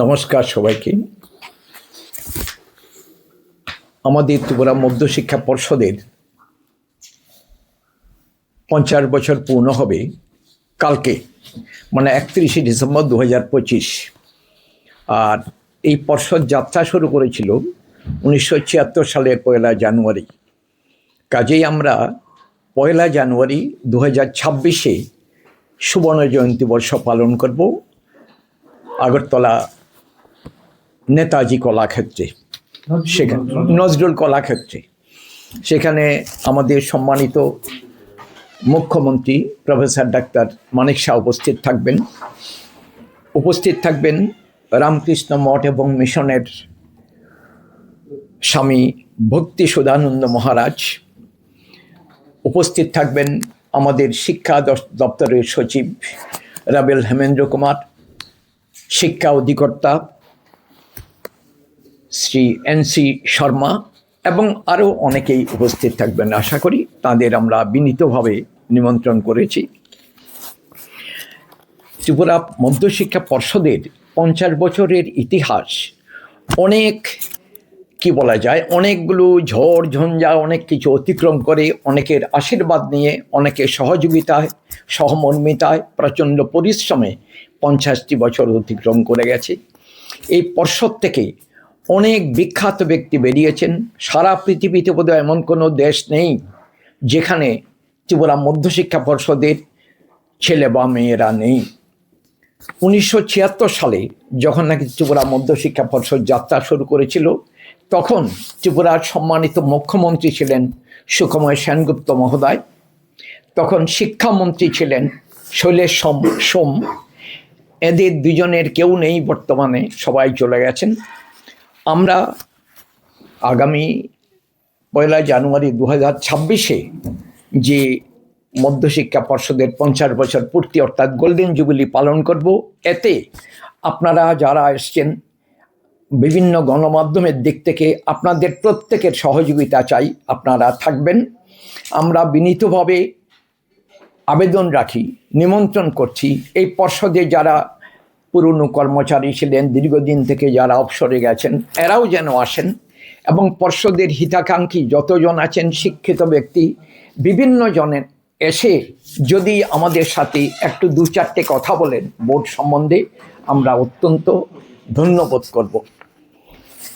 নমস্কার সবাইকে। আমাদের ত্রিপুরা মধ্যশিক্ষা পর্ষদের পঞ্চাশ বছর পূর্ণ হবে কালকে মানে একত্রিশে ডিসেম্বর দু হাজার পঁচিশ। আর এই পর্ষদ যাত্রা শুরু করেছিল উনিশশো ছিয়াত্তর সালের পয়লা জানুয়ারি। কাজেই আমরা পয়লা জানুয়ারি দু হাজার ছাব্বিশে সুবর্ণ জয়ন্তী বর্ষ পালন করব। আগরতলা নেতাজি কলাক্ষেত্রে সেখানে নজরুল কলাক্ষেত্রে। সেখানে আমাদের সম্মানিত মুখ্যমন্ত্রী প্রফেসর ডাক্তার মানিক শাহ উপস্থিত থাকবেন। উপস্থিত থাকবেন রামকৃষ্ণ মঠ এবং মিশনের স্বামী ভক্তি সুধানন্দ মহারাজ। উপস্থিত থাকবেন আমাদের শিক্ষা দপ্তরের সচিব রাবেল হেমেন্দ্র কুমার, শিক্ষা অধিকর্তা শ্রী এন সি শর্মা এবং আরও অনেকেই উপস্থিত থাকবেন। আশা করি তাদের আমরা বিনীতভাবে নিমন্ত্রণ করেছি। ত্রিপুরা মধ্যশিক্ষা পর্ষদের পঞ্চাশ বছরের ইতিহাস, অনেক কি বলা যায়, অনেকগুলো ঝড়, ঝঞ্ঝা, অনেক কিছু অতিক্রম করে অনেকের আশীর্বাদ নিয়ে, অনেকের সহযোগিতায়, সহমর্মিতায় প্রচণ্ড পরিশ্রমে পঞ্চাশটি বছর অতিক্রম করে গেছে। এই পর্ষদ থেকে অনেক বিখ্যাত ব্যক্তি বেরিয়েছেন। সারা পৃথিবীতে বোধহয় এমন কোনো দেশ নেই যেখানে ত্রিপুরা মধ্যশিক্ষা পর্ষদের ছেলে বা মেয়েরা নেই। উনিশশো ছিয়াত্তর সালে যখন নাকি ত্রিপুরা মধ্যশিক্ষা পর্ষদ যাত্রা শুরু করেছিল, তখন ত্রিপুরার সম্মানিত মুখ্যমন্ত্রী ছিলেন সুখময় সেনগুপ্ত মহোদয়। তখন শিক্ষামন্ত্রী ছিলেন শৈলেশ সোম সোম। এদের দুজনের কেউ নেই বর্তমানে, সবাই চলে গেছেন। আমরা আগামী পয়লা জানুয়ারি দু হাজার ছাব্বিশে যে মধ্যশিক্ষা পর্ষদের পঞ্চাশ বছর পূর্তি অর্থাৎ গোল্ডেন জুবিলি পালন করব, এতে আপনারা যারা এসছেন বিভিন্ন গণমাধ্যমের দিক থেকে, আপনাদের প্রত্যেকের সহযোগিতা চাই, আপনারা থাকবেন। আমরা বিনীতভাবে আবেদন রাখি, নিমন্ত্রণ করছি। এই পর্ষদে যারা পুরনো কর্মচারী ছিলেন, দীর্ঘদিন থেকে যারা অবসরে গেছেন, এরাও যেন আসেন। এবং পর্ষদের হিতাকাঙ্ক্ষী যতজন আছেন, শিক্ষিত ব্যক্তি, বিভিন্ন জনের এসে যদি আমাদের সাথে একটু দু চারটে কথা বলেন, বোর্ড সম্বন্ধে আমরা অত্যন্ত ধন্যবোধ করব।